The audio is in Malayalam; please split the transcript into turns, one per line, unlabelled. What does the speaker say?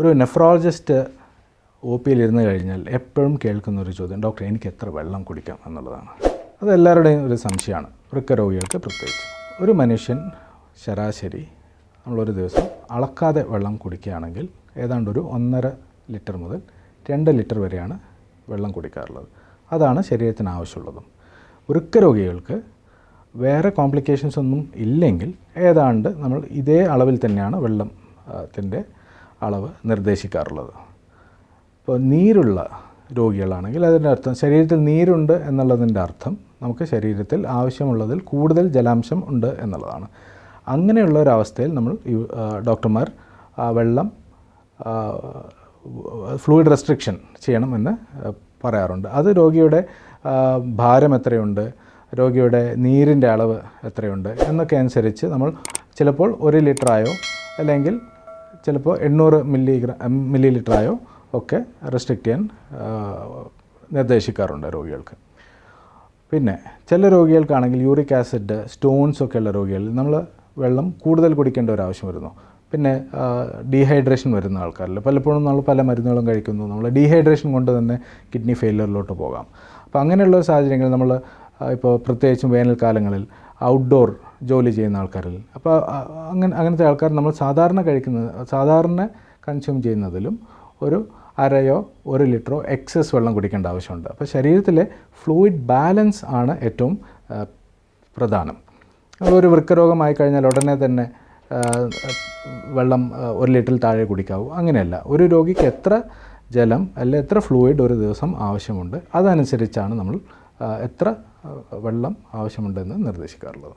ഒരു നെഫ്രോളജിസ്റ്റ് ഒ പിയിൽ ഇരുന്ന് കഴിഞ്ഞാൽ എപ്പോഴും കേൾക്കുന്ന ഒരു ചോദ്യം ഡോക്ടർ എനിക്ക് എത്ര വെള്ളം കുടിക്കാം? എന്നുള്ളതാണ്. അത് എല്ലാവരുടെയും ഒരു സംശയമാണ്. വൃക്കരോഗികൾക്ക് പ്രത്യേകിച്ച്. ഒരു മനുഷ്യൻ ശരാശരി നമ്മളൊരു ദിവസം അളക്കാതെ വെള്ളം കുടിക്കുകയാണെങ്കിൽ ഏതാണ്ട് ഒരു ഒന്നര ലിറ്റർ മുതൽ രണ്ട് ലിറ്റർ വരെയാണ് വെള്ളം കുടിക്കാറുള്ളത്. അതാണ് ശരീരത്തിന് ആവശ്യമുള്ളതും. വൃക്കരോഗികൾക്ക് വേറെ കോംപ്ലിക്കേഷൻസ് ഒന്നും ഇല്ലെങ്കിൽ ഏതാണ്ട് നമ്മൾ ഇതേ അളവിൽ തന്നെയാണ് വെള്ളത്തിന്റെ അളവ് നിർദ്ദേശിക്കാറുള്ളത്. ഇപ്പോൾ നീരുള്ള രോഗികളാണെങ്കിൽ അതിന്റെ അർത്ഥം ശരീരത്തിൽ നീരുണ്ട് എന്നുള്ളതിന്റെ അർത്ഥം നമുക്ക് ശരീരത്തിൽ ആവശ്യമുള്ളതിൽ കൂടുതൽ ജലാംശം ഉണ്ട് എന്നുള്ളതാണ്. അങ്ങനെയുള്ള ഒരവസ്ഥയിൽ നമ്മൾ ഡോക്ടർമാർ വെള്ളം ഫ്ലൂയിഡ് റെസ്ട്രിക്ഷൻ ചെയ്യണം എന്ന് പറയാറുണ്ട്. അത് രോഗിയുടെ ഭാരം എത്രയുണ്ട് രോഗിയുടെ നീരിന്റെ അളവ് എത്രയുണ്ട് എന്നൊക്കെ അനുസരിച്ച് നമ്മൾ ചിലപ്പോൾ ഒരു ലിറ്ററായോ അല്ലെങ്കിൽ ചിലപ്പോൾ എണ്ണൂറ് മില്ലിഗ്രാ മില്ലി ലിറ്ററായോ ഒക്കെ റെസ്ട്രിക്റ്റ് ചെയ്യാൻ നിർദ്ദേശിക്കാറുണ്ട് രോഗികൾക്ക്. പിന്നെ ചില രോഗികൾക്കാണെങ്കിൽ യൂറിക് ആസിഡ് സ്റ്റോൺസ് ഒക്കെ ഉള്ള രോഗികളിൽ നമ്മൾ വെള്ളം കൂടുതൽ കുടിക്കേണ്ട ഒരു ആവശ്യം വരുന്നു. പിന്നെ ഡീഹൈഡ്രേഷൻ വരുന്ന ആൾക്കാരിൽ പലപ്പോഴും നമ്മൾ പല മരുന്നുകളും കഴിക്കുന്നു. നമ്മൾ ഡീഹൈഡ്രേഷൻ കൊണ്ട് തന്നെ കിഡ്നി ഫെയിലിയറിലോട്ട് പോകാം. അപ്പോൾ അങ്ങനെയുള്ള സാഹചര്യങ്ങളിൽ നമ്മൾ ഇപ്പോൾ പ്രത്യേകിച്ചും വേനൽക്കാലങ്ങളിൽ ഔട്ട്ഡോർ ജോലി ചെയ്യുന്ന ആൾക്കാരിൽ. അപ്പോൾ അങ്ങനെ അങ്ങനത്തെ ആൾക്കാർ നമ്മൾ സാധാരണ കഴിക്കുന്ന സാധാരണ കൺസ്യൂം ചെയ്യുന്നതിലും ഒരു അരയോ ഒരു ലിറ്ററോ എക്സസ് വെള്ളം കുടിക്കേണ്ട ആവശ്യമുണ്ട്. അപ്പോൾ ശരീരത്തിലെ ഫ്ലൂയിഡ് ബാലൻസ് ആണ് ഏറ്റവും പ്രധാനം. ഒരു വൃക്കരോഗമായി കഴിഞ്ഞാൽ ഉടനെ തന്നെ വെള്ളം ഒരു ലിറ്ററിൽ താഴെ കുടിക്കാവൂ. അങ്ങനെയല്ല. ഒരു രോഗിക്ക് എത്ര ജലം അല്ലെ എത്ര ഫ്ലൂയിഡ് ഒരു ദിവസം ആവശ്യമുണ്ട് അതനുസരിച്ചാണ് നമ്മൾ എത്ര വെള്ളം ആവശ്യമുണ്ടെന്ന് നിർദ്ദേശിക്കാറുള്ളത്?